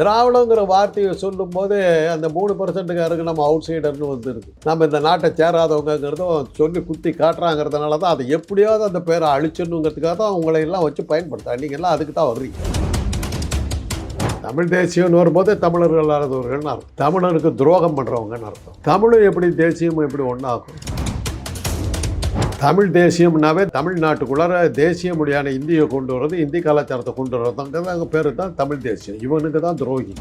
திராவிடங்கிற வார்த்தையை சொல்லும்போது அந்த மூணு பர்சன்ட்டுக்காருக்கு நம்ம அவுட் சைடர்னு வந்துருக்கு. நம்ம இந்த நாட்டை சேராதவங்கிறதும் சொல்லி குத்தி காட்டுறாங்கிறதுனால தான் அதை எப்படியாவது அந்த பேரை அழிச்சிடணுங்கிறதுக்காக தான் உங்களை எல்லாம் வச்சு பயன்படுத்தா நீங்கள்லாம் அதுக்கு தான் வர்றீங்க. தமிழ் தேசியம்னு வரும்போது தமிழர்கள் இல்லாதவர்கள்னு அர்த்தம். தமிழருக்கு துரோகம் பண்ணுறவங்கன்னு அர்த்தம். தமிழும் எப்படி தேசியமும் எப்படி ஒன்றாகும் தமிழ் தேசியம்னாவே தமிழ்நாட்டுக்குள்ளார தேசிய மொழியான இந்தியை கொண்டு வர்றது இந்தி கலாச்சாரத்தை கொண்டு வர்றதுங்கிறது பேர் தான் தமிழ் தேசியம். இவனுக்கு தான் துரோகி.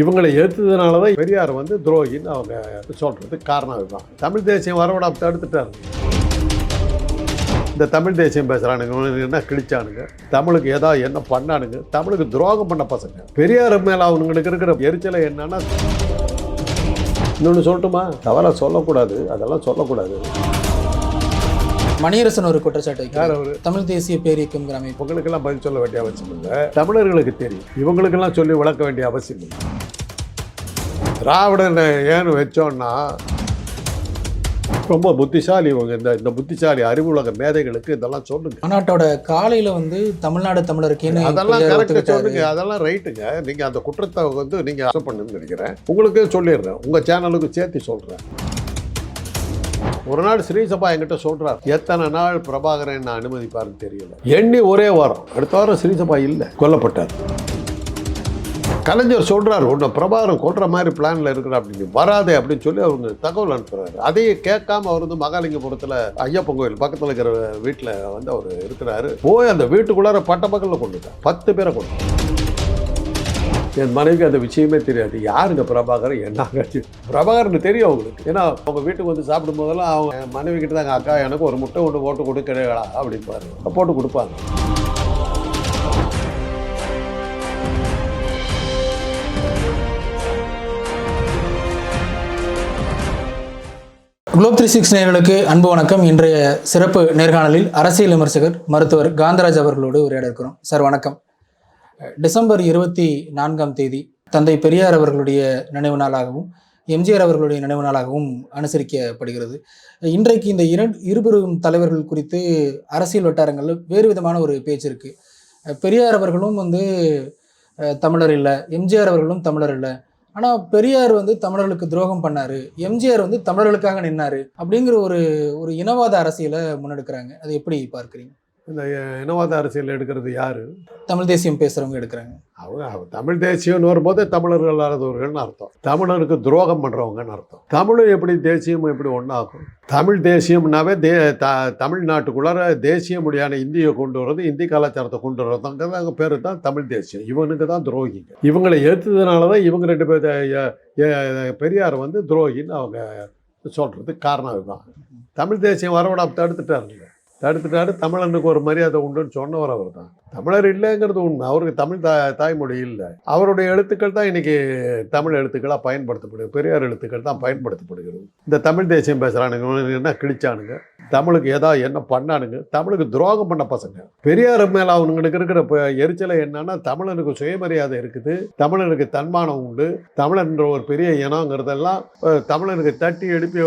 இவங்களை எதிர்த்ததுனால தான் பெரியார் வந்து துரோகின்னு அவங்க சொல்கிறதுக்கு காரணம் இதுதான் தமிழ் தேசியம் வரவிட தடுத்துட்டாரு. இந்த தமிழ் தேசியம் பேசுகிறானுங்க என்ன கிழிச்சானுங்க? தமிழுக்கு ஏதாவது என்ன பண்ணானுங்க? தமிழுக்கு துரோகம் பண்ண பசங்க. பெரியார் மேலே அவனுங்களுக்கு இருக்கிற எரிச்சலை என்னன்னா இன்னொன்று சொல்லட்டுமா? தவறாக சொல்லக்கூடாது. அதெல்லாம் சொல்லக்கூடாது. மணியரசன் ஒரு குற்றச்சாட்டு யார் அவர்? தமிழ் தேசிய பேரியக்கம் அமைப்பு. இவங்களுக்கெல்லாம் பதில் சொல்ல வேண்டிய அவசியம் இல்லை. தமிழர்களுக்கு தெரியும். இவங்களுக்கெல்லாம் சொல்லி விளக்க வேண்டிய அவசியம் இல்லை. திராவிடன் ஏன்னு வச்சோன்னா ரொம்ப புத்திசாலி இவங்க. இந்த இந்த புத்திசாலி அறிவுலக மேதைகளுக்கு இதெல்லாம் சொல்லுங்க. மாநாட்டோட காலையில வந்து தமிழ்நாடு தமிழருக்கேன்னு அதெல்லாம் கரெக்டாக. சொல்லுங்க. அதெல்லாம் ரைட்டுங்க நீங்க அந்த குற்றத்தை வந்து நீங்க அக்செப்ட் பண்ணுன்னு நினைக்கிறேன். உங்களுக்கு சொல்லிடுறேன். உங்க சேனலுக்கு சேர்த்து சொல்றேன். ஒரு நாள் ஸ்ரீசபா என்கிட்ட சொல்றார் எத்தனை நாள் பிரபாகரன் என்ன அனுமதிப்பாருன்னு தெரியல. எண்ணி ஒரே வாரம். அடுத்த வாரம் ஸ்ரீசபா இல்லை. கொல்லப்பட்டார். கலைஞர் சொல்கிறார் உன்னை பிரபாகரன் கொள்கிற மாதிரி பிளானில் இருக்கிற அப்படின்னு வராதே அப்படின்னு சொல்லி அவங்க தகவல் அனுப்புகிறாரு அதையே கேட்காம அவர் வந்து மகாலிங்கபுரத்தில் ஐயப்பன் கோயில் பக்கத்துல இருக்கிற வீட்டில் வந்து அவர் இருக்கிறாரு. போய் அந்த வீட்டுக்குள்ளார பட்ட பக்கத்தில் கொண்டுட்டார் பத்து பேரை கொண்டு என் மனைவிக்கு அந்த விஷயமே தெரியாது. யாருங்க பிரபாகரன்? என்னங்க பிரபாகரன் தெரியும் அவங்களுக்கு. ஏன்னா அவங்க வீட்டுக்கு வந்து சாப்பிடும் போதெல்லாம் அவங்க என் மனைவி கிட்ட தாங்க அக்கா எனக்கு ஒரு முட்டை ஒன்று போட்டு கொடுக்கிறீங்களா அப்படிம்பாரு. போட்டு கொடுப்பாங்க. குளோப் த்ரீ சிக்ஸ் நேர்களுக்கு அன்பு வணக்கம். இன்றைய சிறப்பு நேர்காணலில் அரசியல் விமர்சகர் மருத்துவர் காந்தராஜ் அவர்களோடு உரையாட இருக்கிறோம் சார் வணக்கம். டிசம்பர் இருபத்தி நான்காம் தேதி தந்தை பெரியார் அவர்களுடைய நினைவு நாளாகவும் எம்ஜிஆர் அவர்களுடைய நினைவு நாளாகவும் அனுசரிக்கப்படுகிறது. இன்றைக்கு இந்த இரண்டு இருபெரும் தலைவர்கள் குறித்து அரசியல் வட்டாரங்களில் வேறு விதமான ஒரு பேச்சு இருக்குது பெரியார் அவர்களும் வந்து தமிழர் இல்லை எம்ஜிஆர் அவர்களும் தமிழர் இல்லை ஆனால் பெரியார் வந்து தமிழர்களுக்கு துரோகம் பண்ணார். எம்ஜிஆர் வந்து தமிழர்களுக்காக நின்னாரு. அப்படிங்கிற ஒரு ஒரு இனவாத அரசியலை முன்னெடுக்கிறாங்க. அது எப்படி பார்க்குறீங்க? இந்த இனவாத அரசியல் எடுக்கிறது யாரு? தமிழ் தேசியம் பேசுறவங்க எடுக்கிறாங்க. அவங்க தமிழ் தேசியம்னு வரும்போது தமிழர்கள் இல்லாதவர்கள்னு அர்த்தம். தமிழருக்கு துரோகம் பண்ணுறவங்கன்னு அர்த்தம். தமிழும் எப்படி தேசியமும் எப்படி ஒன்றாகும் தமிழ் தேசியம்னாவே தே த தமிழ்நாட்டுக்குள்ளார தேசிய மொழியான இந்தியை கொண்டு வர்றது இந்தி கலாச்சாரத்தை கொண்டு வர்றதுங்கிறது பேர் தான் தமிழ் தேசியம். இவனுக்கு தான் துரோகிங்க. இவங்களை எதிர்த்ததுனால தான் இவங்க ரெண்டு பேர் பெரியார் வந்து துரோகின்னு அவங்க சொல்கிறதுக்கு காரணம் இதுதான். தமிழ் தேசியம் வரவிட தடுத்துட்டாருங்க. தடுத்துட்டாரு தமிழனுக்கு ஒரு மரியாதை உண்டுன்னு சொன்னவர் அவர் தான். தமிழர் இல்லைங்கிறது உண்மை. அவருக்கு தமிழ் தா தாய்மொழி இல்லை. அவருடைய எழுத்துக்கள் தான் இன்னைக்கு தமிழ் எழுத்துக்களாக பயன்படுத்தப்படுது பெரியார் எழுத்துக்கள் தான் பயன்படுத்தப்படுகிறது. இந்த தமிழ் தேசியம் பேசுகிறானுங்க என்ன கிழிச்சானுங்க? தமிழுக்கு ஏதாவது என்ன பண்ணானுங்க? தமிழுக்கு துரோகம் பண்ண பசங்க. பெரியார் மேலே அவனுங்களுக்கு இருக்கிற இப்போ எரிச்சலை என்னன்னா தமிழனுக்கு சுயமரியாதை இருக்குது. தமிழனுக்கு தன்மானம் உண்டு. தமிழன்ற ஒரு பெரிய இனங்கிறதெல்லாம் தமிழனுக்கு தட்டி எழுப்பி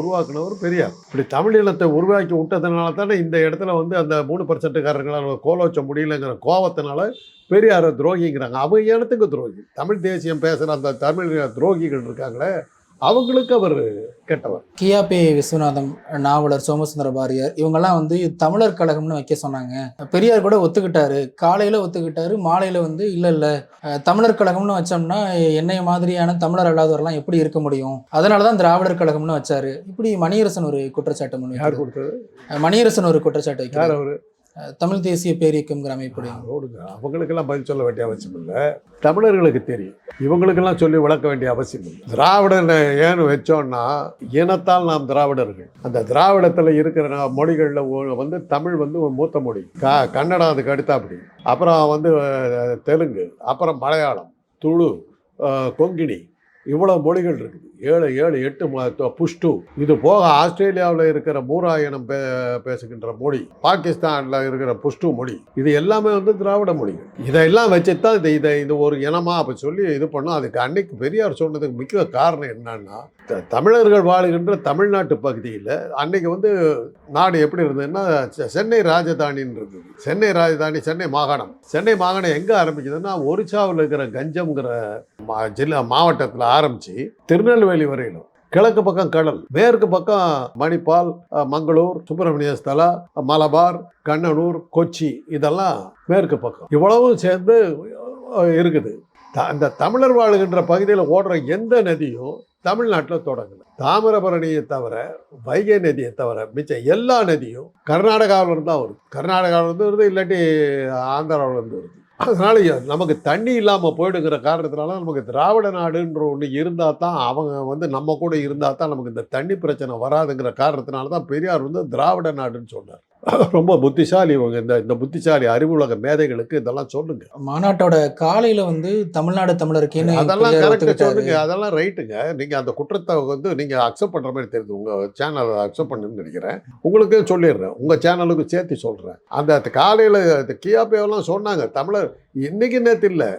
உருவாக்குனவர் பெரியார். இப்படி தமிழ் இனத்தை உருவாக்கி விட்டதுனால தானே இந்த இடத்துல வந்து அந்த மூணு பர்சன்ட்டுக்காரங்களால் கோலோச்ச முடியலங்கிற கோவத்தினால பெரியாரை துரோகிங்கிறாங்க. அவங்க இனத்துக்கு துரோகி? தமிழ் தேசியம் பேசுகிற அந்த தமிழ் துரோகிகள் இருக்காங்களே அவங்களுக்கு அவர் கெட்டவர். கியாபே விஸ்வநாதம் நாவலர் சோமசுந்தர பாரதியார் இவங்கெல்லாம் வந்து தமிழர் கழகம்னு வைக்க சொன்னாங்க. பெரியார் கூட ஒத்துக்கிட்டாரு. காலையில ஒத்துக்கிட்டாரு மாலையில வந்து இல்ல இல்ல. தமிழர் கழகம்னு வச்சோம்னா என்னைய மாதிரியான தமிழர் அல்லாதவர்லாம் எப்படி இருக்க முடியும்? அதனாலதான் திராவிடர் கழகம்னு வச்சாரு. இப்படி மணியரசன் ஒரு குற்றச்சாட்டு மணியரசன் ஒரு குற்றச்சாட்டு வைக்கிறார் தமிழ் தேசிய பேரியக்கம்ங்கிற ரோடுங்க அவங்களுக்கெல்லாம் பதில் சொல்ல வேண்டிய அவசியம் இல்லை. தமிழர்களுக்கு தெரியும். இவங்களுக்கெல்லாம் சொல்லி விளக்க வேண்டிய அவசியம் இல்லை. திராவிடனை ஏன்னு வச்சோன்னா இனத்தால் நாம் திராவிடர்கள். அந்த திராவிடத்தில் இருக்கிற மொழிகளில் வந்து தமிழ் வந்து ஒரு மூத்த மொழி. க கன்னடம் அதுக்கு அடுத்தாப்படி. அப்புறம் வந்து தெலுங்கு அப்புறம் மலையாளம் துளு கொங்கினி கொங்கிணி இவ்வளோ மொழிகள் இருக்குது. ஏழு ஏழு எட்டு ம- தொ- புஷ்டு இது போக ஆஸ்திரேலியாவில் இருக்கிற மூரா இனம் பே பேசுகின்ற மொழி பாகிஸ்தானில் இருக்கிற புஷ்டு மொழி இது எல்லாமே வந்து திராவிட மொழிகள். இதெல்லாம் வச்சு தான் இதை இதை இது ஒரு இனமா அப்போ சொல்லி இது பண்ணோம். அதுக்கு அன்னைக்கு பெரியார் சொன்னதுக்கு முக்கிய காரணம் என்னன்னா தமிழர்கள் வாழுகின்ற தமிழ்நாட்டு பகுதியில் அன்னைக்கு வந்து நாடு எப்படி இருந்ததுன்னா செ- சென்னை ராஜதானின்னு இருந்தது. சென்னை ராஜதானி சென்னை மாகாணம். சென்னை மாகாணம் எங்கே ஆரம்பிக்குதுன்னா ஒரிசாவில் இருக்கிற கஞ்சம்ங்கிற மா ஜில்லா மாவட்டத்தில் ஆரம்பித்து திருநெல்வேலி வரையிலும். கிழக்கு பக்கம் கடல் மேற்கு பக்கம் மணிப்பால் மங்களூர் சுப்பிரமணிய ஸ்தலா மலபார் கண்ணனூர் கொச்சி இதெல்லாம் மேற்கு பக்கம். இவ்வளவும் சேர்ந்து இருக்குது. த- அந்த தமிழர் வாழுகின்ற பகுதியில் ஓடுற எந்த நதியும் தமிழ்நாட்டில் தொடங்கல. தாமிரபரணியை தவிர வைகை நதியை தவிர மிச்ச எல்லா நதியும் கர்நாடகாவிலிருந்து தான் வருது கர்நாடகாவிலிருந்து வருது இல்லாட்டி ஆந்திராவில் இருந்து வருது. அதனால நமக்கு தண்ணி இல்லாமல் போயிடுங்கிற காரணத்தினால நமக்கு திராவிட நாடுன்ற ஒன்று இருந்தால் தான் அவங்க வந்து நம்ம கூட இருந்தால் தான் நமக்கு இந்த தண்ணி பிரச்சனை வராதுங்கிற காரணத்தினால தான் பெரியார் வந்து திராவிட நாடுன்னு சொன்னார். ரொம்ப புத்திசாலி இவங்க. இந்த இந்த புத்திசாலி அறிவுலக மேதைகளுக்கு இதெல்லாம் சொல்லுங்க. மாநாட்டோட காலையில வந்து தமிழ்நாடு தமிழருக்கேன்னு அதெல்லாம் கரெக்டாக. சொல்லுங்க. அதெல்லாம் ரைட்டுங்க நீங்கள் அந்த குற்றத்தை வந்து நீங்கள் அக்செப்ட் பண்ணுற மாதிரி தெரியுது. உங்கள் சேனலை அக்செப்ட் பண்ணுன்னு நினைக்கிறேன். உங்களுக்கு சொல்லிடுறேன். உங்கள் சேனலுக்கு சேர்த்து சொல்கிறேன் அந்த காலையில் கியாப்பேவெல்லாம் சொன்னாங்க. தமிழர் இன்னைக்கு நேற்று இல்லை.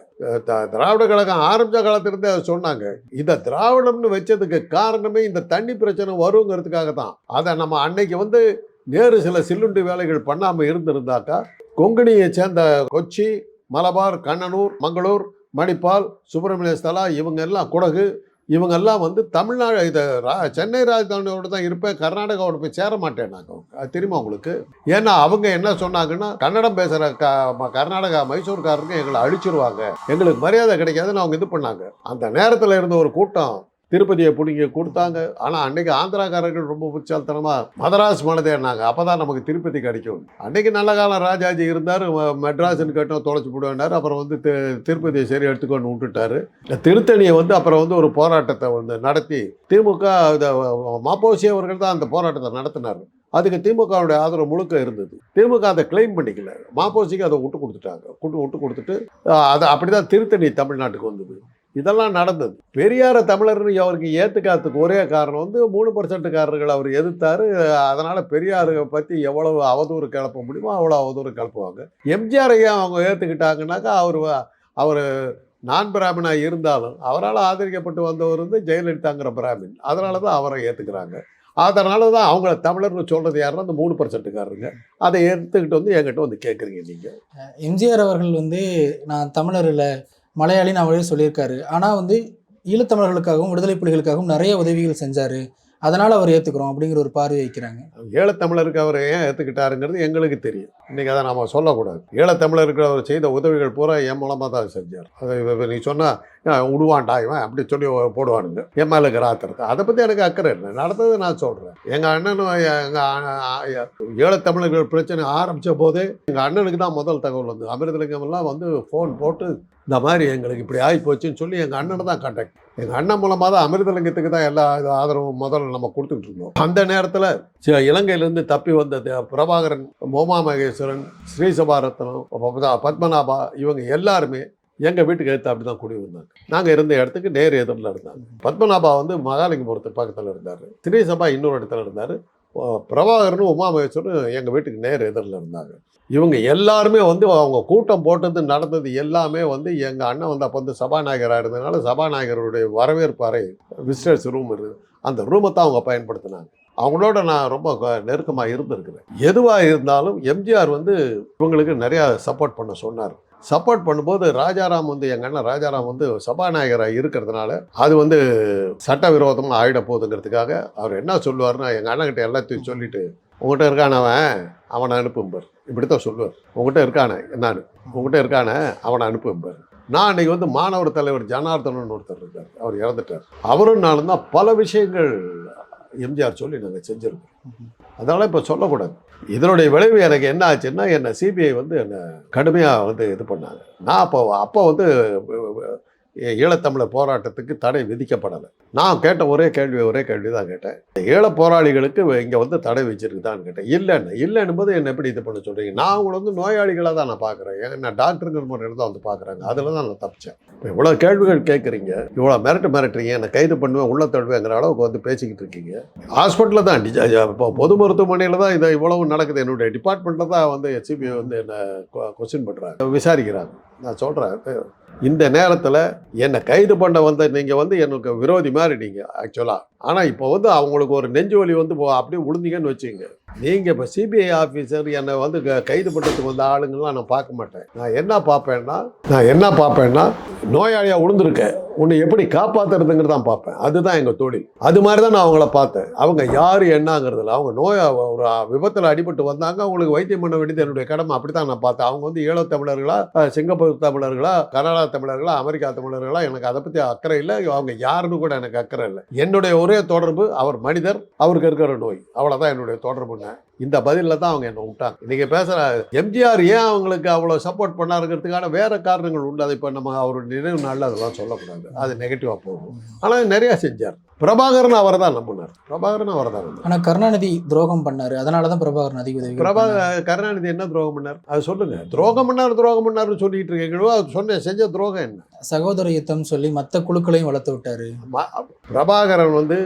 திராவிட கழகம் ஆரம்பித்த காலத்திலிருந்தே அதை சொன்னாங்க. இதை திராவிடம்னு வச்சதுக்கு காரணமே இந்த தண்ணி பிரச்சனை வருங்கிறதுக்காக தான் அதை நம்ம அன்னைக்கு வந்து நேரு சில சில்லுண்டு வேலைகள் பண்ணாமல் இருந்திருந்தாக்கா கொங்கணியை சேர்ந்த கொச்சி மலபார் கண்ணனூர் மங்களூர் மணிப்பால் சுப்பிரமணிய ஸ்தலா இவங்க எல்லாம் குடகு இவங்க எல்லாம் வந்து தமிழ்நாடு இதை ரா சென்னை ராஜதானியோட தான் இருப்பேன் கர்நாடகாவோட போய் சேர மாட்டேன் நாங்கள் அது தெரியுமா உங்களுக்கு? ஏன்னா அவங்க என்ன சொன்னாங்கன்னா கன்னடம் பேசுகிற க ம- கர்நாடகா மைசூர்காரருக்கு எங்களை அழிச்சிருவாங்க. எங்களுக்கு மரியாதை கிடைக்காதுன்னு அவங்க இது பண்ணாங்க. அந்த நேரத்தில் இருந்த ஒரு கூட்டம் திருப்பதியை பிடிங்க கொடுத்தாங்க. ஆனால் அன்றைக்கு ஆந்திராக்காரர்கள் ரொம்ப புச்சால்தனமா மதராஸ் மனதேனாங்க அப்போ தான் நமக்கு திருப்பதி கிடைக்கும். அன்றைக்கி நல்ல காலம் ராஜாஜி இருந்தார். மெட்ராஸ்ன்னு கேட்டோம் தொலைச்சி போடுவேன்னார் அப்புறம் வந்து திருப்பதியை சரி எடுத்துக்கொண்டு விட்டுட்டாரு. இந்த திருத்தணியை வந்து அப்புறம் வந்து ஒரு போராட்டத்தை வந்து நடத்தி திமுக மாப்போசி அவர்கள் தான் அந்த போராட்டத்தை நடத்தினார். அதுக்கு திமுகவுடைய ஆதரவு முழுக்க இருந்தது. திமுக அதை கிளைம் பண்ணிக்கல. மாப்போசிக்கு அதை விட்டு கொடுத்துட்டாங்க. விட்டு விட்டு கொடுத்துட்டு அதை அப்படி அப்படிதான் திருத்தணி தமிழ்நாட்டுக்கு வந்தது. இதெல்லாம் நடந்தது. பெரியார தமிழர்னு அவருக்கு ஏற்றுக்காததுக்கு ஒரே காரணம் வந்து மூணு பர்சன்ட்டுக்காரர்கள் அவர் எதிர்த்தாரு. அதனால் பெரியாரை பற்றி எவ்வளவு அவதூறு கிளப்ப முடியுமோ அவ்வளோ அவதூறு கிளப்புவாங்க. எம்ஜிஆர் ஐயா அவங்க ஏற்றுக்கிட்டாங்கனாக்கா அவர் அவர் நான் பிராமினாக இருந்தாலும் அவரால் ஆதரிக்கப்பட்டு வந்தவர் வந்து ஜெயலலிதாங்கிற பிராமின் அதனால தான் அவரை ஏற்றுக்கிறாங்க அதனால தான் அவங்கள தமிழர்னு சொல்கிறது யாருன்னா அந்த மூணு பர்சன்ட்டுக்காரருங்க அதை எடுத்துக்கிட்டு வந்து என்கிட்ட வந்து கேட்குறீங்க நீங்கள் எம்ஜிஆர் அவர்கள் வந்து நான் தமிழர் இல்லை மலையாளின்னு அவரே சொல்லியிருக்காரு. ஆனால் வந்து ஈழத்தமிழர்களுக்காகவும் விடுதலை புலிகளுக்காகவும் நிறைய உதவிகள் செஞ்சார். அதனால் அவர் ஏற்றுக்கிறோம் அப்படிங்கிற ஒரு பார்வை வைக்கிறாங்க. ஈழத்தமிழருக்கு அவர் ஏன் ஏற்றுக்கிட்டாருங்கிறது எங்களுக்கு தெரியும். இன்றைக்கி அதை நாம் சொல்லக்கூடாது. ஈழத்தமிழருக்கு அவர் செய்த உதவிகள் பூரா என் மூலமாக தான் செஞ்சார். அதை நீ சொன்னால் விடுவான்டா இவன் அப்படி சொல்லி போடுவானுங்க. என் மேலே இருக்கிற ஆத்திரத்தை அதை பற்றி எனக்கு அக்கறை இல்லை. நடந்தது நான் சொல்கிறேன் எங்கள் அண்ணனும் எங்கள் ஈழத்தமிழர்கள் பிரச்சனை ஆரம்பித்த போதே எங்கள் அண்ணனுக்கு தான் முதல் தகவல் வந்து அமிர்தலிங்கம்லாம் வந்து ஃபோன் போட்டு இந்த மாதிரி எங்களுக்கு இப்படி ஆகி போச்சுன்னு சொல்லி எங்கள் அண்ணனை தான் கான்டாக்ட் எங்கள் அண்ணன் மூலமாக தான் அமிர்தலிங்கத்துக்கு தான் எல்லா இது ஆதரவும் முதல்ல நம்ம கொடுத்துக்கிட்டு இருந்தோம். அந்த நேரத்தில் இலங்கையிலேருந்து தப்பி வந்த த- பிரபாகரன் மோமா மகேஸ்வரன் ஸ்ரீசபாரத்னம் பத்மநாபா இவங்க எல்லாருமே எங்கள் வீட்டுக்கு எடுத்து அப்படி தான் குடி வந்தாங்க நாங்கள் இருந்த இடத்துக்கு நேர் எதிரில் இருந்தாங்க. பத்மநாபா வந்து மகாலிங்கபுரத்து பக்கத்தில் இருந்தார். திரிசபா இன்னொரு இடத்துல இருந்தார். பிரபாகரனும் உமாமகேஸ்வரனும் எங்கள் வீட்டுக்கு நேர் எதிரில் இருந்தாங்க. இவங்க எல்லாருமே வந்து அவங்க கூட்டம் போட்டது நடந்தது எல்லாமே வந்து எங்கள் அண்ணன் வந்து அப்போ வந்து சபாநாயகராக இருந்ததுனால சபாநாயகருடைய வரவேற்பு அறை விசிட்டர்ஸ் ரூம் இருக்குது அந்த ரூமை தான் அவங்க பயன்படுத்தினாங்க. அவங்களோட நான் ரொம்ப நெருக்கமாக இருந்திருக்கிறேன். எதுவாக இருந்தாலும் எம்ஜிஆர் வந்து இவங்களுக்கு நிறையா சப்போர்ட் பண்ண சொன்னார். சப்போர்ட் பண்ணும்போது ராஜாராம் வந்து எங்கள் அண்ணன் ராஜாராம் வந்து சபாநாயகராக இருக்கிறதுனால அது வந்து சட்டவிரோதமாக ஆயிட போகுதுங்கிறதுக்காக அவர் என்ன சொல்லுவார்னா எங்கள் அண்ணன்கிட்ட எல்லாத்தையும் சொல்லிட்டு உங்கள்கிட்ட இருக்கானவன் அவனை அனுப்பும்பார் இப்படி தான் சொல்லுவார். உங்கள்கிட்ட இருக்கானே என்னான்னு? உங்கள்கிட்ட இருக்கானே அவனை அனுப்பும்பார் நான் அன்னைக்கு வந்து மாணவர் தலைவர் ஜனார்தனன் ஒருத்தர் இருக்கார். அவர் இறந்துட்டார். அவரும் நானும் தான் பல விஷயங்கள் எம்ஜிஆர் சொல்லி நாங்கள் செஞ்சுருக்கோம். அதனால் இப்போ சொல்லக்கூடாது. இதனுடைய விளைவு எனக்கு என்ன ஆச்சுன்னா என்னை சிபிஐ வந்து என்னை கடுமையாக வந்து இது பண்ணாங்க. நான் அப்போ அப்போ வந்து ஈழத்தமிழர் போராட்டத்துக்கு தடை விதிக்கப்படலை. நான் கேட்ட ஒரே கேள்வி ஒரே கேள்வி தான் கேட்டேன். ஈழ போராளிகளுக்கு இங்கே வந்து தடை வச்சிருக்குதான்னு கேட்டேன். இல்லைன்னு இல்லைன்னு போது என்ன எப்படி இது பண்ண சொல்கிறீங்க நான் அவங்கள வந்து நோயாளிகளாக தான் நான் பார்க்குறேன். நான் டாக்டருங்கிற முறையில் தான் வந்து பார்க்குறாங்க. அதில் தான் நான் தப்பிச்சேன். இவ்வளோ கேள்விகள் கேட்குறீங்க. இவ்வளோ மிரட்டு மிரட்டுறீங்க. என்னை கைது பண்ணுவேன் உள்ள தள்ளுவேங்கிற அளவுக்கு வந்து பேசிக்கிட்டு இருக்கீங்க. ஹாஸ்பிட்டலில் தான் இப்போ பொது மருத்துவமனையில் தான் இதை இவ்வளவு நடக்குது. என்னுடைய டிபார்ட்மெண்ட்டில் தான் வந்து சிபிஐ வந்து என்னை கொஸ்டின் பண்ணுறாங்க விசாரிக்கிறாங்க. நான் சொல்கிறேன் இந்த நேரத்தில் என்னை கைது பண்ண வந்த நீங்கள் வந்து எனக்கு விரோதி மாதிரி நீங்கள் ஆக்சுவலாக ஆனால் இப்போ வந்து அவங்களுக்கு ஒரு நெஞ்சு வலி வந்து இப்போ அப்படியே விழுந்தீங்கன்னு வச்சுங்க நீங்கள் இப்போ சிபிஐ ஆஃபீஸர் என்னை வந்து க- கைது பண்ணுறதுக்கு வந்த ஆளுங்கள்லாம் நான் பார்க்க மாட்டேன். நான் என்ன பார்ப்பேன்னா நான் என்ன பார்ப்பேன்னா நோயாளியாக உளுந்துருக்கேன் உன்னை எப்படி காப்பாற்றுறதுங்கிறது தான் பார்ப்பேன். அதுதான் எங்கள் தொழில். அது மாதிரி தான் நான் அவங்கள பார்த்தேன். அவங்க யார் என்னங்கிறதுல அவங்க நோயா ஒரு விபத்தில் அடிபட்டு வந்தாங்க அவங்களுக்கு வைத்தியம் பண்ண வேண்டியது என்னுடைய கடமை. அப்படி தான் நான் பார்த்தேன். அவங்க வந்து ஈழத் தமிழர்களா சிங்கப்பூர் தமிழர்களா கனடா தமிழர்களா அமெரிக்கா தமிழர்களா எனக்கு அதை பற்றி அக்கறை இல்லை. அவங்க யாருன்னு கூட எனக்கு அக்கறை இல்லை. என்னுடைய ஒரு தொடர்பு அவர் மனிதர் அவருக்கு இருக்கிற நோய். அவ்வளோதான் என்னுடைய தொடர்புங்க. இந்த பதிலில் தான் அவங்க என்னை விட்டாங்க. இன்றைக்கி பேசுகிற எம்ஜிஆர் ஏன் அவங்களுக்கு அவ்வளோ சப்போர்ட் பண்ணாருங்கிறதுக்கான வேற காரணங்கள் உண்டு. அதை இப்போ நம்ம அவருடைய நினைவு நாளில் அதெல்லாம் சொல்லக்கூடாது. அது நெகட்டிவாக போகும். ஆனால் நிறையா செஞ்சார். பிரபாகரன் அவரை தான் நம்பினார். பிரபாகரன் அவரை தான் நம்பினார். ஆனா கருணாநிதி துரோகம் பண்ணாரு. அதனால தான் பிரபாகரன் அதிக உதவி பிரபா கருணாநிதி என்ன துரோகம் பண்ணார்? அது சொல்லுங்க. துரோகம் பண்ணார் துரோகம் பண்ணார்னு சொல்லிட்டு இருக்கீங்களோ அது சொன்ன செஞ்ச துரோகம் என்ன? சகோதர யுத்தம் சொல்லி மத்த குழுக்களையும் வளர்த்து விட்டாரு. பிரபாகரன் வந்து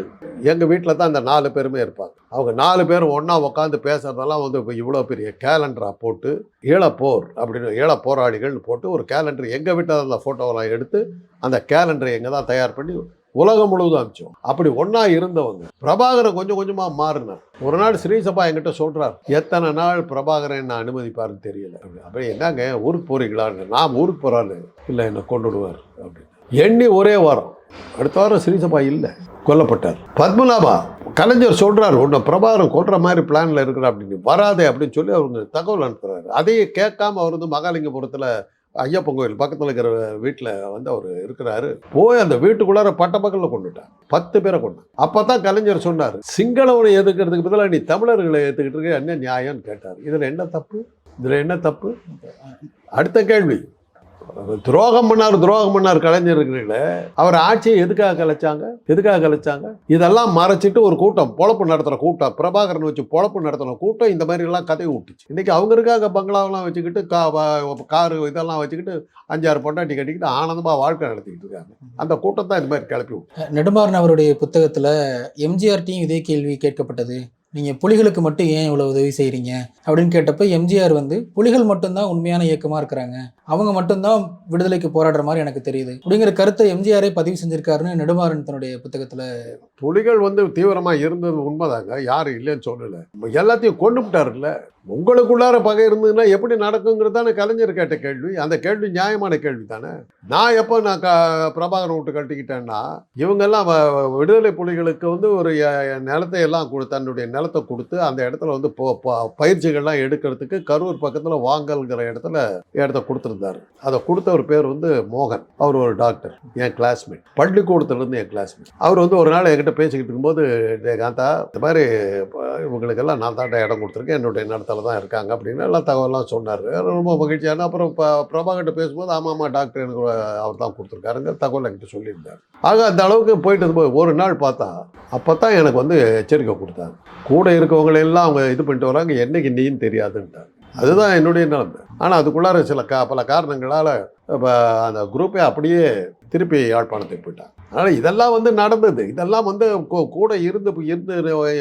எங்கள் வீட்டில் தான் அந்த நாலு பேருமே இருப்பாங்க. அவங்க நாலு பேரும் ஒன்றா உட்காந்து பேசுறதெல்லாம் வந்து இப்போ இவ்வளோ பெரிய கேலண்டராக போட்டு ஈழப்போர் அப்படின்னு ஈழ போராளிகள்னு போட்டு ஒரு கேலண்டர் எங்கள் வீட்டில் அந்த ஃபோட்டோவெல்லாம் எடுத்து அந்த கேலண்டரை எங்கே தான் தயார் பண்ணி உலகம் முழுவதும் அமிச்சோம் அப்படி ஒன்றா இருந்தவங்க. பிரபாகரன் கொஞ்சம் கொஞ்சமாக மாறினார். ஒரு நாள் ஸ்ரீசபா என்கிட்ட சொல்கிறார் எத்தனை நாள் பிரபாகரன் என்ன அனுமதிப்பாருன்னு தெரியல. அப்படி. அப்படியே என்னங்க ஊருக்கு போறீங்களான்னு. நான் ஊருக்கு போகிறான்னு இல்லை என்னை கொண்டு விடுவார். அப்படின்னு எண்ணி ஒரே வாரம். அடுத்த வாரம் ஸ்ரீசபா இல்லை. கொல்லப்பட்டார். பத்மநாபா கலைஞர் சொல்றாரு உன்னை பிரபாகரன் கொல்ற மாதிரி பிளான்ல இருக்கிற அப்படின்னு வராதே அப்படின்னு சொல்லி அவங்க தகவல் அனுப்புறாரு. அதையே கேட்காம அவர் வந்து மகாலிங்கபுரத்தில் ஐயப்பன் கோயில் பக்கத்தில் இருக்கிற வீட்டில் வந்து அவர் இருக்கிறாரு. போய் அந்த வீட்டுக்குள்ளார பட்ட பக்கத்தில் கொண்டுட்டார். பத்து பேரை கொண்டு அப்போ தான் கலைஞர் சொன்னார் சிங்களவனை எதுக்கிறதுக்கு பதிலாக நீ தமிழர்களை ஏற்றுக்கிட்டு இருக்க? என்ன நியாயம்னு கேட்டார். இதில் என்ன தப்பு? இதில் என்ன தப்பு? அடுத்த கேள்வி துரோகம் பண்ணார் துரோகம் பண்ணார் கலைஞர் இருக்கிறீங்களே அவர் ஆட்சியை எதுக்காக கலைச்சாங்க? எதுக்காக கலைச்சாங்க? இதெல்லாம் மறைச்சிட்டு ஒரு கூட்டம் பொழப்பு நடத்துகிற கூட்டம் பிரபாகரன் வச்சு பொழப்பு நடத்துகிற கூட்டம் இந்த மாதிரிலாம் கதையை விட்டுச்சு இன்றைக்கி அவங்க இருக்காங்க பங்களாவெல்லாம் வச்சுக்கிட்டு கா காரு இதெல்லாம் வச்சுக்கிட்டு அஞ்சாறு பொண்டாட்டி கட்டிக்கிட்டு ஆனந்தமாக வாழ்க்கை நடத்திக்கிட்டு இருக்காங்க. அந்த கூட்டம் தான் இந்த மாதிரி கிளப்பி விட்டு நெடுமாறன் அவருடைய புத்தகத்தில் எம்ஜிஆர்டியும் இதே கேள்வி கேட்கப்பட்டது. நீங்கள் புலிகளுக்கு மட்டும் ஏன் இவ்வளோ உதவி செய்கிறீங்க அப்படின்னு கேட்டப்போ எம்ஜிஆர் வந்து புலிகள் மட்டும்தான் உண்மையான இயக்கமாக இருக்கிறாங்க. அவங்க மட்டும்தான் விடுதலைக்கு போராடுற மாதிரி எனக்கு தெரியுது. அப்படிங்கிற கருத்தை எம்ஜிஆரே பதிவு செஞ்சுருக்காருன்னு நெடுமாறன் தன்னுடைய புத்தகத்தில் புலிகள் வந்து தீவிரமாக இருந்தது உண்மைதாங்க. யாரும் இல்லைன்னு சொல்லலை. எல்லாத்தையும் கொண்டு விட்டாருல்ல. உங்களுக்குள்ளார பகை இருந்ததுன்னா எப்படி நடக்குங்கிறது தானே கலைஞர் கேட்ட கேள்வி. அந்த கேள்வி நியாயமான கேள்வி தானே நான் எப்போ நான் க பிரபாகரன் விட்டு கட்டிக்கிட்டேன்னா இவங்கெல்லாம் விடுதலை புலிகளுக்கு வந்து ஒரு நிலத்தை எல்லாம் கொடு தன்னுடைய நிலத்தை கொடுத்து அந்த இடத்துல வந்து போ- ப- பயிற்சிகள்லாம் எடுக்கிறதுக்கு கரூர் பக்கத்தில் வாங்கல்ங்கிற இடத்துல இடத்த கொடுத்துருந்தாரு. அதை கொடுத்தவர் பேர் வந்து மோகன். அவர் ஒரு டாக்டர் என் கிளாஸ்மேட் பள்ளிக்கூடத்துலேருந்து என் கிளாஸ்மேட் அவர் வந்து ஒரு நாள் என்கிட்ட பேசிக்கிட்டு இருக்கும்போது "டேய் காந்தா இந்த மாதிரி இவங்களுக்கெல்லாம் நான் தான் இடம் கொடுத்துருக்கேன். என்னுடைய நடத்தல தான் இருக்காங்க. அப்படின்னு எல்லாம் தகவலாம் சொன்னார். ரொம்ப மகிழ்ச்சியான அப்புறம் இப்போ பிரபாகிட்ட பேசும்போது ஆமாம் ஆமாம் டாக்டர் எனக்கு அவர் தான் கொடுத்துருக்காருங்க தகவல் என்கிட்ட சொல்லியிருந்தார். ஆக அந்த அளவுக்கு போயிட்டு இருக்கும்போது ஒரு நாள் பார்த்தா அப்போ தான் எனக்கு வந்து எச்சரிக்கை கொடுத்தாங்க கூட இருக்கவங்களெல்லாம் அவங்க இது பண்ணிட்டு வராங்க என்னைக்கு நீன்னு தெரியாதுன்ட்டாங்க அதுதான் என்னுடைய நிலைமை. ஆனால் அதுக்குள்ளார சில கா பல காரணங்களால் இப்போ அந்த குரூப்பே அப்படியே திருப்பி யாழ்ப்பாணத்துக்கு போயிட்டாங்க. அதனால் இதெல்லாம் வந்து நடந்தது. இதெல்லாம் வந்து கூட இருந்து இருந்து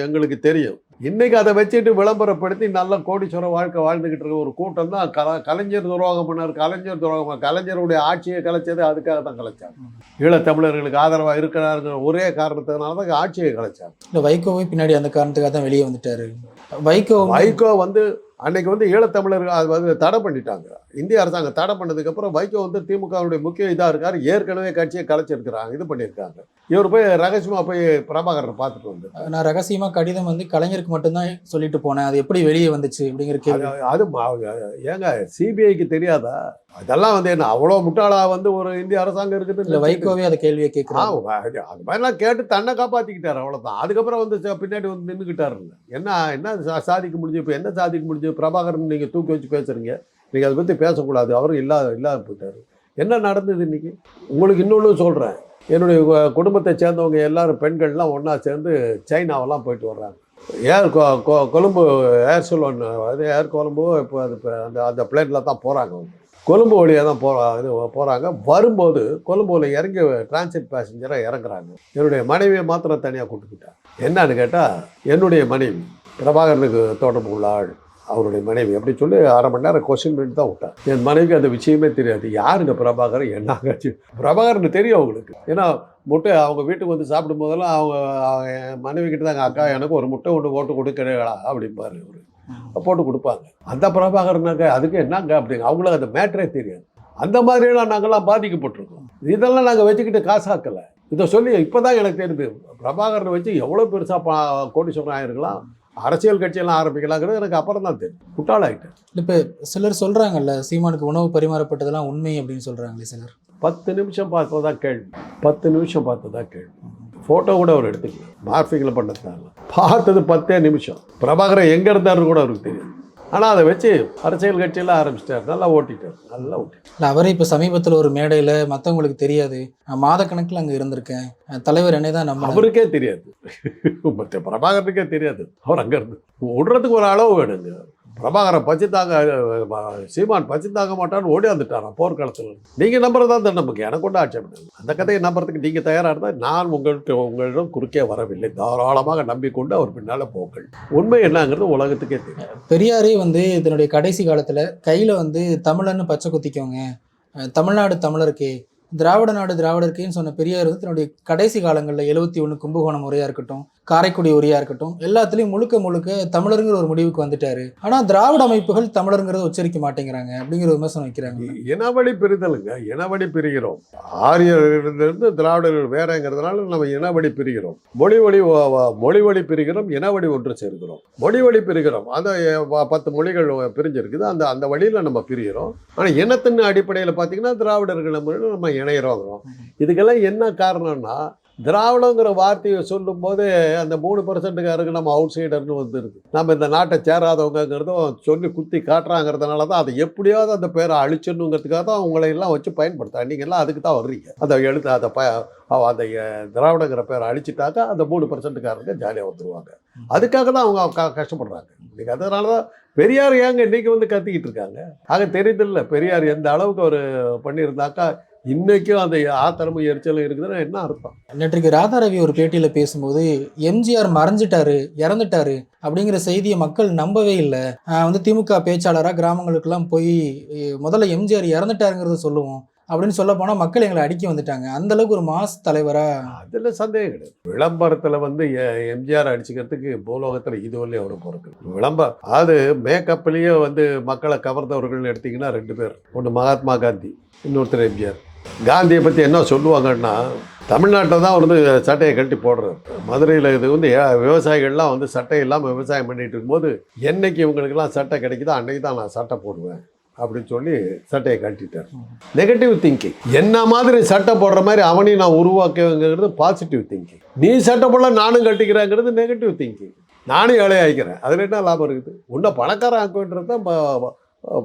எங்களுக்கு தெரியும். இன்னைக்கு அதை வச்சுட்டு விளம்பரப்படுத்தி நல்ல கோடீஸ்வர வாழ்க்கை வாழ்ந்துகிட்டு இருக்க ஒரு கூட்டம் தான் கல கலைஞர் துரோகம் பண்ணார். கலைஞர் துரோகம். கலைஞருடைய ஆட்சியை கலைச்சது அதுக்காக தான் கலைச்சாங்க. ஈழத்தமிழர்களுக்கு ஆதரவாக இருக்கிறாருங்கிற ஒரே காரணத்தினால தான் ஆட்சியை கலைச்சாங்க. இல்ல வைகோவை பின்னாடி அந்த காரணத்துக்காக தான் வெளியே வந்துட்டாரு. வைகோ வைகோ வந்து அன்னைக்கு வந்து ஈழத்தமிழர்கள் அது வந்து தடை பண்ணிட்டாங்க. இந்திய அரசாங்கம் தடை பண்ணதுக்கப்புறம் வைகோ வந்து திமுகவுடைய முக்கிய இதாக இருக்கார். ஏற்கனவே கட்சியை கலைச்சிருக்கிறாங்க. இது பண்ணியிருக்காங்க. இவர் போய் ரகசியமாக போய் பிரபாகரனை பார்த்துட்டு வந்து. நான் ரகசியமா கடிதம் வந்து கலைஞருக்கு மட்டும்தான் சொல்லிட்டு போனேன். அது எப்படி வெளியே வந்துச்சு அப்படிங்கிற கேள்வி. அது அது ஏங்க சிபிஐக்கு தெரியாதா? அதெல்லாம் வந்து என்ன அவ்வளோ முட்டாளா வந்து ஒரு இந்திய அரசாங்கம் இல்ல இருக்குது வைகோவே அந்த கேள்வியை ஆ, கேட்கிறாரு அது அது மாதிரிலாம் கேட்டு தன்னை காப்பாற்றிக்கிட்டார் அவ்வளோதான் அதுக்கப்புறம் வந்து பின்னாடி வந்து நின்றுக்கிட்டாருல்ல என்ன என்ன சாதிக்க முடிஞ்சு இப்போ என்ன சாதிக்க முடிஞ்சு பிரபாகரன் நீங்கள் தூக்கி வச்சு பேசுறீங்க? நீங்கள் அதை பற்றி பேசக்கூடாது. அவரும் இல்லாத இல்லாத போயிட்டார். என்ன நடந்தது இன்றைக்கி உங்களுக்கு இன்னொன்று சொல்கிறேன் என்னுடைய கு- குடும்பத்தை சேர்ந்தவங்க எல்லாரும் பெண்கள்லாம் ஒன்றா சேர்ந்து சைனாவெல்லாம் போயிட்டு வர்றாங்க. ஏர் கொ- கொழும்பு ஏர் சலூன் அது ஏர் கொழும்பு இப்போ அது அந்த அந்த பிளேட்டில் தான் போகிறாங்க கொழும்பு வழியாக தான் போகிறா இது போகிறாங்க வரும்போது கொழும்புல இறங்கி டிரான்சிட் பேசஞ்சராக இறங்குறாங்க. என்னுடைய மனைவியை மாத்திரம் தனியாக கூட்டுக்கிட்டேன் என்னன்னு கேட்டால் என்னுடைய மனைவி பிரபாகரனுக்கு தொடர்பு உள்ள ஆள் அவருடைய மனைவி. அப்படி சொல்லி அரை மணி நேரம் கொஸ்டின் பண்ணி தான் விட்டார் என் மனைவிக்கு அந்த விஷயமே தெரியாது. யாருங்க பிரபாகரன்? என்னங்காச்சு பிரபாகரன் தெரியும் அவங்களுக்கு. ஏன்னா முட்டை அவங்க வீட்டுக்கு வந்து சாப்பிடும் போதெல்லாம் அவங்க என் மனைவி கிட்ட தாங்க அக்கா எனக்கு ஒரு முட்டை ஒன்று போட்டு கொடுக்கிறீங்களா? அப்படிம்பாரு அவர் போட்டு கொடுப்பாங்க. அந்த பிரபாகர்னாக்க அதுக்கு என்னங்க அப்படிங்க? அவங்களுக்கு அந்த மேட்டரே தெரியாது. அந்த மாதிரியெல்லாம் நாங்கள்லாம் பாதிக்கப்பட்டிருக்கோம். இதெல்லாம் நாங்கள் வச்சுக்கிட்டு காசாக்கலை இதை சொல்லி இப்போ தான் எனக்கு தெரியுது. பிரபாகரனை வச்சு எவ்வளோ பெருசாக பா கோடீஸ்வரன் ஆயிருக்கலாம். அரசியல் கட்சியெல்லாம் ஆரம்பிக்கலாங்கிறது எனக்கு அப்புறம் தான் தெரியும். குட்டாளாயிட்டேன் இப்போ சிலர் சொல்றாங்கல்ல சீமானுக்கு உணவு பரிமாறப்பட்டதெல்லாம் உண்மை அப்படின்னு சொல்றாங்களே சிலர். பத்து நிமிஷம் பார்த்ததா கேள்வி. பத்து நிமிஷம் பார்த்ததா கேள்வி. ஃபோட்டோ கூட அவர் எடுத்துக்கல. மார்பிங்கில் பண்ணதுனால. பார்த்தது பத்தே நிமிஷம். பிரபாகரன் எங்கே இருந்தாருன்னு கூட அவருக்கு தெரியும் ஆனால் அதை வச்சு அரசியல் கட்சியெல்லாம் ஆரம்பிச்சிட்டார். நல்லா ஓட்டிட்டார். நல்லா ஓட்டிட்டார். இல்லை அவரே இப்போ சமீபத்தில் ஒரு மேடையில் மற்றவங்களுக்கு தெரியாது. நான் மாதக்கணக்கில் அங்கே இருந்திருக்கேன். தலைவர் என்னை தான் நம்ம அவருக்கே தெரியாது. மற்ற பிரபாகரனுக்கே தெரியாது. அவர் அங்கே இருந்து விடுறதுக்கு ஒரு அளவு வேணுங்க. பிரபாகரன் பச்சு சீமான் பச்சு மாட்டான்னு ஓடி வந்துட்டாராம் போர்க்களத்தில். நீங்கள் நம்புறதா தான் நமக்கு எனக்கு கொண்டு ஆட்சேபம் இல்லை. அந்த கதையை நம்புறதுக்கு நீங்கள் தயாராக இருந்தால் நான் உங்கள்கிட்ட உங்களிடம் குறுக்கே வரவில்லை. தாராளமாக நம்பிக்கொண்டு அவர் பின்னால் போங்கள். உண்மை என்னங்கிறது உலகத்துக்கே தெரியும். பெரியாரே வந்து இதனுடைய கடைசி காலத்தில் கையில் வந்து தமிழன்னு பச்சை குத்திக்கோங்க. தமிழ்நாடு தமிழருக்கே திராவிட நாடு திராவிடருக்கேன்னு சொன்ன பெரியார் வந்து தன்னுடைய கடைசி காலங்களில் எழுபத்தி ஒன்று கும்பகோணம் முறையாக இருக்கட்டும் காரைக்குடி உரையாக இருக்கட்டும் எல்லாத்துலேயும் முழுக்க முழுக்க தமிழருங்கிற ஒரு முடிவுக்கு வந்துட்டாரு. ஆனால் திராவிட அமைப்புகள் தமிழருங்கிறத உச்சரிக்க மாட்டேங்கிறாங்க அப்படிங்கிற விமர்சனம் வைக்கிறாங்க. இனவழி பிரிதலுங்க இனவழி பிரிகிறோம். ஆரியர்களிலிருந்து திராவிடர்கள் வேறங்கிறதுனால நம்ம இனவழி பிரிகிறோம். மொழி வழி மொழி வழி பிரிகிறோம் இனவழி ஒன்று சேர்க்கிறோம் மொழி வழி பிரிகிறோம். அந்த பத்து மொழிகள் பிரிஞ்சிருக்குது அந்த அந்த வழியில் நம்ம பிரிகிறோம். ஆனால் இனத்தின் அடிப்படையில் பார்த்தீங்கன்னா திராவிடர்கள் நம்ம இணையிறோங்கிறோம். இதுக்கெல்லாம் என்ன காரணம்னா திராவிடங்கிற வார்த்தையை சொல்லும்போது அந்த மூணு பர்சன்ட்டுக்காரருக்கு நம்ம அவுட் சைடர்னு வந்துருக்கு. நம்ம இந்த நாட்டை சேராதவங்கிறதும் சொல்லி குத்தி காட்டுறாங்கிறதுனால தான் அதை எப்படியாவது அந்த பேரை அழிச்சிடணுங்கிறதுக்காக தான் உங்களை எல்லாம் வச்சு பயன்படுத்துறாங்க நீங்கள் எல்லாம் அதுக்கு தான் வர்றீங்க. அந்த எழுத்து அதை ப அந்த திராவிடங்கிற பேரை அழிச்சிட்டாக்கா அந்த மூணு பர்சன்ட்டுக்காரங்க ஜாலியாக வந்துருவாங்க. அதுக்காக தான் அவங்க க- கஷ்டப்படுறாங்க. இன்னைக்கு அதனால தான் பெரியார் ஏங்க இன்னைக்கு வந்து கத்திக்கிட்டு இருக்காங்க? ஆக தெரியுதில்ல பெரியார் எந்த அளவுக்கு அவர் பண்ணியிருந்தாக்கா இன்னைக்கும் அந்த ஆத்திரமும் எரிச்சலும் இருக்குதுன்னா என்ன அர்த்தம்? நேற்றுக்கு ராதாரவி ஒரு பேட்டியில் பேசும்போது எம்ஜிஆர் மறைஞ்சிட்டாரு இறந்துட்டாரு அப்படிங்கிற செய்தியை மக்கள் நம்பவே இல்லை. வந்து திமுக பேச்சாளராக கிராமங்களுக்கெல்லாம் போய் முதல்ல எம்ஜிஆர் இறந்துட்டாருங்கிறத சொல்லுவோம் அப்படின்னு சொல்ல போனால் மக்கள் எங்களை அடிக்க வந்துட்டாங்க. அந்த அளவுக்கு ஒரு மாஸ் தலைவராக அதில் சந்தேகம் கிடையாது. விளம்பரத்தில் வந்து எம்ஜிஆர் அடிச்சுக்கிறதுக்கு பூலோகத்தில் இதுவரையும் எவ்வளோ பொறுக்கு விளம்பரம். அது மேக்கப்லேயே வந்து மக்களை கவர்ந்தவர்கள் எடுத்தீங்கன்னா ரெண்டு பேர். ஒன்று மகாத்மா காந்தி இன்னொருத்தர் எம்ஜிஆர். காந்தியை பற்றி என்ன சொல்லுவாங்கன்னா தமிழ்நாட்டில் தான் வந்து சட்டையை கட்டி போடுறாரு. மதுரையில் இது வந்து விவசாயிகள்லாம் வந்து சட்டை இல்லாமல் விவசாயம் பண்ணிகிட்டு இருக்கும்போது என்றைக்கு இவங்களுக்கெல்லாம் சட்டை கிடைக்குதோ அன்னைக்கு தான் நான் சட்டை போடுவேன் அப்படின்னு சொல்லி சட்டையை கட்டிட்டார் நெகட்டிவ் திங்கிங் என்ன மாதிரி சட்டை போடுற மாதிரி அவனையும் நான் உருவாக்குவேங்கிறது பாசிட்டிவ் திங்கிங் நீ சட்டை போடல நானும் கட்டிக்கிறேங்கிறது நெகட்டிவ் திங்கிங் நானும் ஏழை ஆகிக்கிறேன் அதில் என்ன லாபம் இருக்குது? உன்னை பணக்காரன் ஆக்குன்றது தான்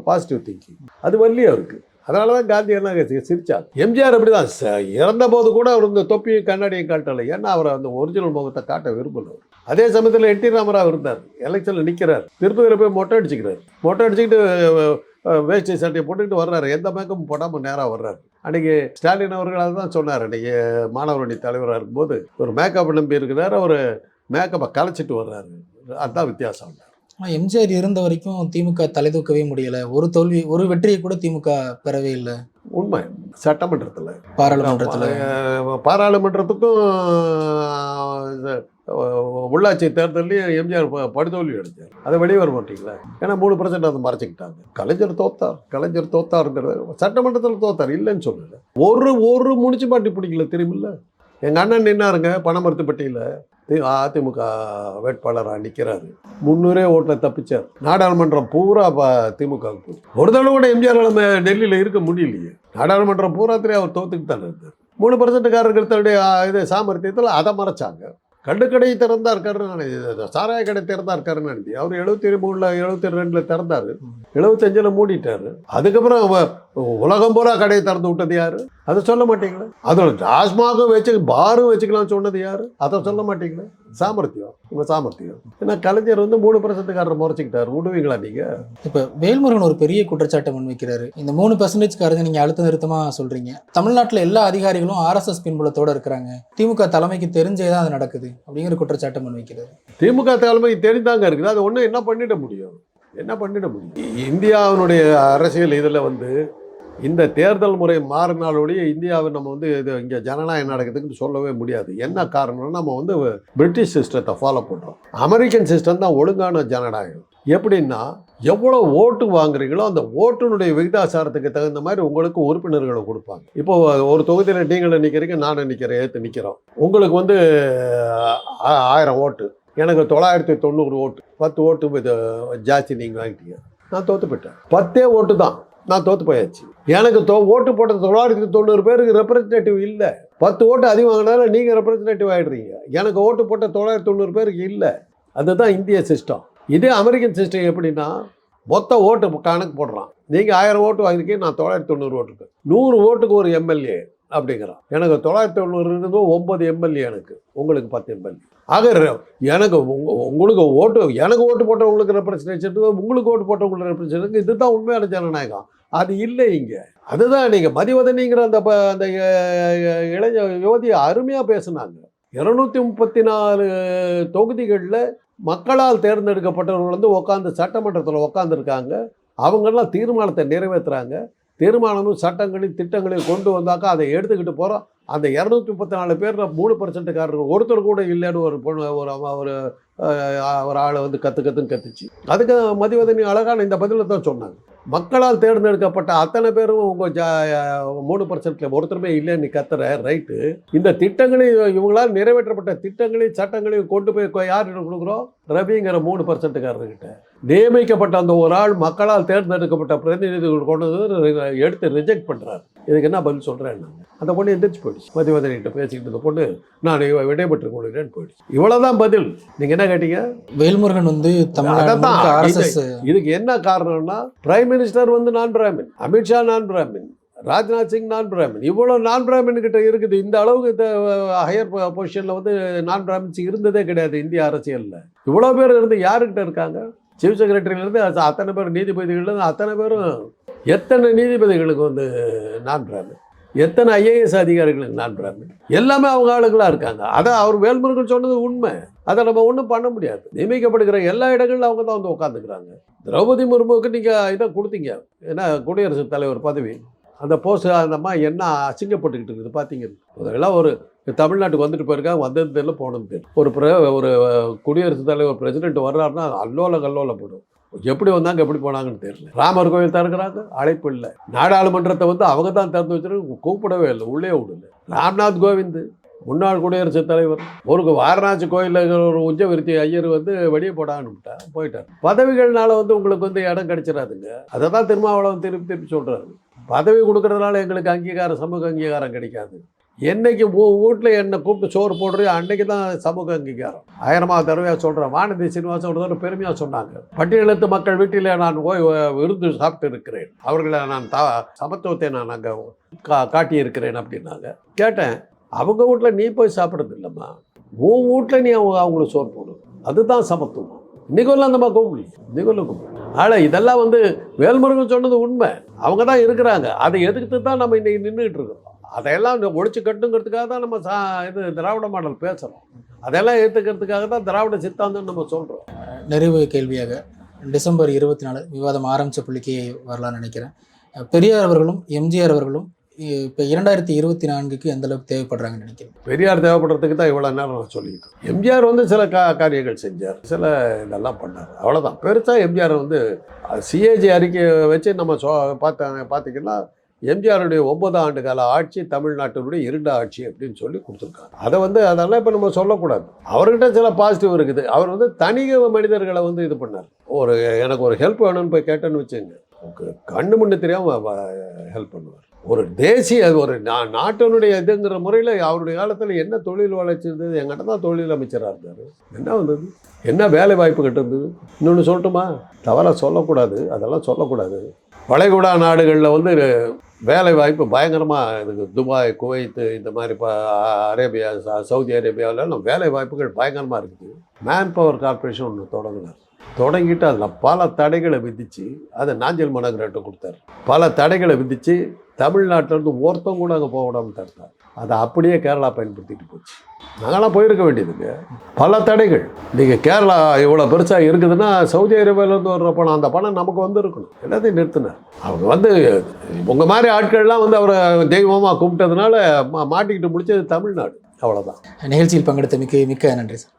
பாசிட்டிவ் திங்கிங் அது வள்ளியாக இருக்குது அதனால தான் காந்தி என்ன சி- சிரிச்சார். எம்ஜிஆர் அப்படி தான் இறந்த போது கூட அவர் இந்த தொப்பியும் கண்ணாடியும் காட்டலை. ஏன்னா அவர் அந்த ஒரிஜினல் முகத்தை காட்ட விரும்பல அதே சமயத்தில் என் டி ராமராவ் இருந்தார். எலெக்ஷனில் நிற்கிறார் திருப்பதியில் போய் மொட்டை அடிச்சுக்கிறார். மொட்டை அடிச்சுக்கிட்டு வேஷ்டி சட்டையை போட்டுக்கிட்டு வர்றாரு. எந்த மேக்கப்பும் போடாமல் நேராக வர்றாரு. அன்றைக்கி ஸ்டாலின் அவர்கள் தான் சொன்னார். அன்றைக்கி மாணவரணி தலைவராக இருக்கும்போது ஒரு மேக்கப் நம்பி இருக்கிறார். அவர் மேக்கப்பை கலைச்சிட்டு வர்றாரு. அதுதான் வித்தியாசம். ஆனால் எம்ஜிஆர் இருந்த வரைக்கும் திமுக தலை தூக்கவே முடியலை. ஒரு தோல்வி ஒரு வெற்றியை கூட திமுக பெறவே இல்லை. உண்மை. சட்டமன்றத்தில். பாராளுமன்றத்தில். பாராளுமன்றத்துக்கும் உள்ளாட்சி தேர்தலையும் எம்ஜிஆர் படுதோல்வி அடைஞ்சார். அதை வெளியே வர மாட்டீங்களா? ஏன்னா மூணு பர்சன்ட் அதை மறைச்சிக்கிட்டாங்க. கலைஞர் தோத்தார். கலைஞர் தோத்தாருங்கிறது சட்டமன்றத்தில் தோத்தார். இல்லைன்னு சொல்லல. ஒரு ஒரு முனிசிபாலிட்டி பிடிக்கல தெரியுமில்ல? எங்கள் அண்ணன் நின்னாருங்க பணமருத்துப்பட்டியில் அதிமுக வேட்பாளராக நிற்கிறாரு முன்னூறே ஓட்டில் தப்பிச்சார். நாடாளுமன்றம் பூரா ப திமுக ஒரு தடவை கூட எம்ஜிஆர் டெல்லியில் இருக்க முடியலையே. நாடாளுமன்றம் பூராத்திலே அவர் தோத்துக்கிட்டு தானே இருந்தார். மூணு பர்சன்ட்காரர்கள் தன்னுடைய இது சாமர்த்தியத்தில் அதை மறைச்சாங்க. கண்டு கடை திறந்தா இருக்காருன்னு நினைச்சு சாராய கடை திறந்தா இருக்காருன்னு நினைச்சு அவர் எழுபத்தி மூணில் எழுபத்தி ரெண்டில் திறந்தாரு. எழுபத்தஞ்சில் மூடிட்டாரு. அதுக்கப்புறம் உலகம் பூரா கடையை திறந்து விட்டது யாரு? அதை சொல்ல மாட்டீங்களா? அதோட டாஸ்மாகும் வச்சு பாரும் வச்சுக்கலாம்னு சொன்னது யார்? அதை சொல்ல மாட்டீங்களா? சாமர்த்தியம் உங்கள் சாமர்த்தியம். ஏன்னா கலைஞர் வந்து மூணு பர்சன்ட்டுக்காரர் முறைச்சிக்கிட்டார். விடுவீங்களா நீங்கள் இப்போ வேல்முருகன் ஒரு பெரிய குற்றச்சாட்டை முன்வைக்கிறாரு. இந்த மூணு பர்சன்டேஜ்காரங்க நீங்க அழுத்த நிறுத்தமாக சொல்றீங்க. தமிழ்நாட்டில் எல்லா அதிகாரிகளும் ஆர்எஸ்எஸ் பின்புலத்தோட இருக்கிறாங்க. திமுக தலைமைக்கு தெரிஞ்சே தான் அது நடக்குது அப்படிங்கிற குற்றச்சாட்டை முன்வைக்கிறாரு. திமுக தலைமை தெரிந்தாங்க இருக்குது. அது ஒன்றும் என்ன பண்ணிட முடியும்? என்ன பண்ணிட முடியும்? இந்தியாவினுடைய அரசியல் இதில் வந்து இந்த தேர்தல் முறை மாறினாலொழிய இந்தியாவை நம்ம வந்து இது இங்கே ஜனநாயகம் நடக்குதுன்னு சொல்லவே முடியாது. என்ன காரணம்னா நம்ம வந்து பிரிட்டிஷ் சிஸ்டத்தை ஃபாலோ பண்ணுறோம் அமெரிக்கன் சிஸ்டம் தான் ஒழுங்கான ஜனநாயகம். எப்படின்னா எவ்வளோ ஓட்டு வாங்குறீங்களோ அந்த ஓட்டுனுடைய விகிதாசாரத்துக்கு தகுந்த மாதிரி உங்களுக்கு உறுப்பினர்களை கொடுப்பாங்க. இப்போ ஒரு தொகுதியில் நீங்களும் நிற்கிறீங்க நானும் நிற்கிறேன் ஏற்று நிற்கிறோம் உங்களுக்கு வந்து ஆ- ஆயிரம் ஓட்டு. எனக்கு தொள்ளாயிரத்தி தொண்ணூறு ஓட்டு. பத்து ஓட்டு இது ஜாஸ்தி நீங்கள் வாங்கிட்டீங்க. நான் தோற்று போயிட்டேன். பத்தே ஓட்டு தான். நான் தோற்று போயாச்சு. எனக்கு தோ ஓட்டு போட்ட தொள்ளாயிரத்தி தொண்ணூறு பேருக்கு ரெப்ரசன்டேட்டிவ் இல்லை. பத்து ஓட்டு அதிகம் வாங்கினால நீங்கள் ரெப்ரசன்டேட்டிவ் ஆகிடுறீங்க எனக்கு ஓட்டு போட்ட தொள்ளாயிரத்தி தொண்ணூறு பேருக்கு இல்லை. அதுதான் இந்திய சிஸ்டம் இதே அமெரிக்கன் சிஸ்டம் எப்படின்னா மொத்த ஓட்டு கணக்கு போடுறான். நீங்கள் ஆயிரம் ஓட்டு வாங்கியிருக்கீங்க நான் தொள்ளாயிரத்தி தொண்ணூறு ஓட்டுக்கு. நூறு ஓட்டுக்கு ஒரு எம்எல்ஏ அப்படிங்கிறான். எனக்கு தொள்ளாயிரத்தி தொண்ணூறு இருந்ததும் ஒன்பது எம்எல்ஏ எனக்கு. உங்களுக்கு பத்து எம்எல்ஏ ஆக எனக்கு உங்கள் உங்களுக்கு ஓட்டு எனக்கு ஓட்டு போட்டவங்களுக்கு ரெப்ரசன்டேஷன் உங்களுக்கு ஓட்டு போட்டவங்களுக்கு ரெப்ரசன்டேஷன் இதுதான் உண்மையான ஜனநாயகம். அது இல்லை இங்கே. அதுதான் நீங்கள் மதிவதனிங்கிற அந்த ப- அந்த இளைஞ யுவதி அருமையாக பேசுனாங்க. இருநூத்தி முப்பத்தி நாலு தொகுதிகளில் மக்களால் தேர்ந்தெடுக்கப்பட்டவர்கள் வந்து உட்காந்து சட்டமன்றத்தில் உட்காந்துருக்காங்க அவங்கெல்லாம் தீர்மானத்தை நிறைவேற்றுறாங்க தீர்மானமும் சட்டங்களையும் திட்டங்களையும் கொண்டு வந்தாக்கா அதை எடுத்துக்கிட்டு போகிறோம் அந்த இரநூத்தி முப்பத்தி நாலு பேரில் மூணு பர்சன்ட்டுக்காரர்கள் ஒருத்தர் கூட இல்லைன்னு ஒரு பொண்ணு ஒரு ஒரு ஒரு ஆளை வந்து கற்று கற்றுன்னு கத்துச்சு. அதுக்கு மதிவதனி அழகான இந்த பதிலை தான் சொன்னாங்க. மக்களால் தேர்ந்தெடுக்கப்பட்ட அத்தனை பேரும் உங்கள் ஜா மூணு பர்சன்ட்ல ஒருத்தருமே இல்லைன்னு கத்துற ரைட்டு. இந்த திட்டங்களையும் இவங்களால் நிறைவேற்றப்பட்ட திட்டங்களையும் சட்டங்களையும் கொண்டு போய் கொ- யார்கிட்ட கொடுக்குறோம்? ரவிங்கிற மூணு பர்சன்ட்டுக்காரர்கிட்ட நியமிக்கப்பட்ட அந்த ஒரு ஆள் மக்களால் தேர்ந்தெடுக்கப்பட்ட பிரதிநிதிகள் கொண்டு எடுத்து ரிஜெக்ட் பண்ணுறாரு இதுக்கு என்ன பதில் சொல்கிறேன் அந்த பொண்ணு எந்திரிச்சு போயிடுச்சு. மதிவதனிகிட்ட பேசிக்கிட்டு இருந்த பொண்ணு நான் விடைபெற்றுக் கொள்கிறேன்னு போயிடுச்சு. இவ்வளோதான் பதில். நீங்கள் என்ன கேட்டீங்க? வேல்முருகன் வந்து தமிழ்நாடு இதுக்கு என்ன காரணம்னா பிரைம் மினிஸ்டர் வந்து நான் பிராமின் அமித்ஷா நான் பிராமின் ராஜ்நாத் சிங் நான் பிராமின் இவ்வளோ நான் பிராமின் கிட்ட இருக்குது. இந்த அளவுக்கு இந்த ஹையர் பொசிஷனில் வந்து நான் பிராமின்ஸ் இருந்ததே கிடையாது இந்திய அரசியலில். இவ்வளோ பேர் இருந்து யாருக்கிட்ட இருக்காங்க? சீஃப் செக்ரட்டரியிலேருந்து அத்தனை பேர் நீதிபதிகள்லேருந்து அத்தனை பேரும் எத்தனை நீதிபதிகளுக்கு வந்து நான் பிராமின் எத்தனை ஐஏஎஸ் அதிகாரிகளுக்கு நான் பிராமின் எல்லாமே அவங்க ஆளுங்களாக இருக்காங்க. அதை அவர் வேல்முருகன் சொன்னது உண்மை. அதை நம்ம ஒன்றும் பண்ண முடியாது. நியமிக்கப்படுகிற எல்லா இடங்களிலும் அவங்க தான் வந்து உட்காந்துக்கிறாங்க திரௌபதி முர்முவுக்கு நீங்கள் இதை கொடுத்தீங்க. ஏன்னா குடியரசுத் தலைவர் பதவி. அந்த போஸ்ட் அந்த அம்மா என்ன அசிங்கப்பட்டுக்கிட்டு இருக்குது பார்த்தீங்க முதல்ல ஒரு தமிழ்நாட்டுக்கு வந்துட்டு போயிருக்காங்க வந்தது தெரியல போனது தெரியல ஒரு பிர ஒரு குடியரசுத் தலைவர் பிரசிடென்ட் வர்றாருன்னா அல்லோல கல்லோல போடும். எப்படி வந்தாங்க எப்படி போனாங்கன்னு தெரியல. ராமர் கோயில் திறக்கிறாங்க அழைப்பு இல்லை. நாடாளுமன்றத்தை வந்து அவங்க தான் திறந்து வச்சிருக்க கூப்பிடவே இல்லை உள்ளே விடல. ராம்நாத் கோவிந்த் முன்னாள் குடியரசுத் தலைவர். ஒரு வாரணாசி கோயிலில் ஒரு உஞ்சவிருத்தி ஐயர் வந்து வெளியே போடாங்கன்னு போயிட்டார். பதவிகள்னால வந்து உங்களுக்கு வந்து இடம் கிடைச்சிடாதுங்க அதை தான் திருமாவளவன் திருப்பி திருப்பி சொல்கிறாரு பதவி கொடுக்கறதுனால எங்களுக்கு அங்கீகாரம் சமூக அங்கீகாரம் கிடைக்காது. என்னைக்கு வீட்டில் என்னை கூப்பிட்டு சோறு போடுறியோ அன்னைக்கு தான் சமூக அங்கீகாரம். ஆயிரமாவது தடவையாக சொல்கிறேன் வானதி சீனிவாசன் ஒரு தடவை பெருமையாக சொன்னாங்க. பட்டியலத்து மக்கள் வீட்டில் நான் போய் விருந்து சாப்பிட்டு இருக்கிறேன். அவர்களை நான் த சமத்துவத்தை நான் அங்கே கா காட்டியிருக்கிறேன் அப்படின்னாங்க. கேட்டேன் அவங்க வீட்டில் நீ போய் சாப்பிட்றது இல்லைம்மா. உன் வீட்டில் நீ அவங்க அவங்களுக்கு சோறு போடு. அதுதான் சமத்துவம். நிகோல்லாம் அந்த மாதிரி கூப்பிடல. நிகோல்ல ஆனால் இதெல்லாம் வந்து வேல்முருகன் சொன்னது உண்மை. அவங்க தான் இருக்கிறாங்க. அதை எதிர்த்து தான் நம்ம இன்னைக்கு நின்றுட்டு இருக்கோம் அதையெல்லாம் ஒழிச்சு கட்டுங்கிறதுக்காக தான் நம்ம சா இது திராவிட மாடல் பேசுகிறோம் அதெல்லாம் ஏற்றுக்கிறதுக்காக தான் திராவிட சித்தாந்தம் நம்ம சொல்கிறோம் நிறைவு கேள்வியாக டிசம்பர் இருபத்தி நாலு விவாதம் ஆரம்பித்த புள்ளிக்கு வரலாம்னு நினைக்கிறேன். பெரியார் அவர்களும் எம்ஜிஆர் அவர்களும் இப்போ இரண்டாயிரத்தி இருபத்தி நான்குக்கு எந்த அளவுக்கு தேவைப்படுறாங்கன்னு நினைக்கிறேன் பெரியார் தேவைப்படுறதுக்கு தான் இவ்வளோ நேரம் நான் சொல்லிட்டு. எம்ஜிஆர் வந்து சில கா காரியங்கள் செஞ்சார். சில இதெல்லாம் பண்ணார். அவ்வளோதான் பெருசாக எம்ஜிஆர் வந்து சிஏஜி அறிக்கையை வச்சு நம்ம சொ பார்த்த பார்த்தீங்கன்னா எம்ஜிஆருடைய ஒன்பது ஆண்டு கால ஆட்சி தமிழ்நாட்டினுடைய இருண்ட ஆட்சி அப்படின்னு சொல்லி கொடுத்துருக்காங்க. அதை வந்து அதெல்லாம் இப்போ நம்ம சொல்லக்கூடாது. அவர்கிட்ட சில பாசிட்டிவ் இருக்குது. அவர் வந்து தனி மனிதர்களை வந்து இது பண்ணார். ஒரு எனக்கு ஒரு ஹெல்ப் வேணும்னு போய் கேட்டேன்னு வச்சுங்க. கண்ணு முன்னு தெரியாமல் ஹெல்ப் பண்ணுவார். ஒரு தேசிய ஒரு நா நாட்டினுடைய இதுங்கிற முறையில் அவருடைய காலத்தில் என்ன தொழில் வளர்ச்சி இருந்தது? எங்கிட்ட தான் தொழில் அமைச்சராக இருந்தார். என்ன வந்தது? என்ன வேலை வாய்ப்பு இருந்தது? இன்னொன்று சொல்லட்டுமா? தவறாக சொல்லக்கூடாது. அதெல்லாம் சொல்லக்கூடாது. வளைகுடா நாடுகளில் வந்து வேலை வாய்ப்பு பயங்கரமாக இருக்குது. துபாய் குவைத்து இந்த மாதிரி இப்போ அரேபியா ச- சவுதி அரேபியாவிலலாம் வேலை வாய்ப்புகள் பயங்கரமாக இருக்குது. மேன் பவர் கார்ப்பரேஷன் ஒன்று தொடங்கினார். தொடங்கிட்டு அதில் பல தடைகளை விதித்து அதை நாஞ்சல் மனகர்கிட்ட கொடுத்தாரு. பல தடைகளை விதித்து தமிழ்நாட்டிலேருந்து ஒருத்தம் கூட அங்கே போக விடாமல் தடுத்தார். அதை அப்படியே கேரளா பயன்படுத்திட்டு போச்சு. நாங்களாம் போயிருக்க வேண்டியதுங்க. பல தடைகள். நீங்கள் கேரளா இவ்வளோ பெருசாக இருக்குதுன்னா சவுதி அரேபியாவிலேருந்து வர்ற பணம் அந்த பணம் நமக்கு வந்து இருக்கணும் எல்லாத்தையும் நிறுத்தினார். அவங்க வந்து உங்கள் மாதிரி ஆட்கள்லாம் வந்து அவரை தெய்வமாக கும்பிட்டதுனால மா மாட்டிக்கிட்டு முடிச்சது தமிழ்நாடு. அவ்வளோதான் நிகழ்ச்சியில் பங்கெடுத்த மிக்க மிக்க நன்றி சார்.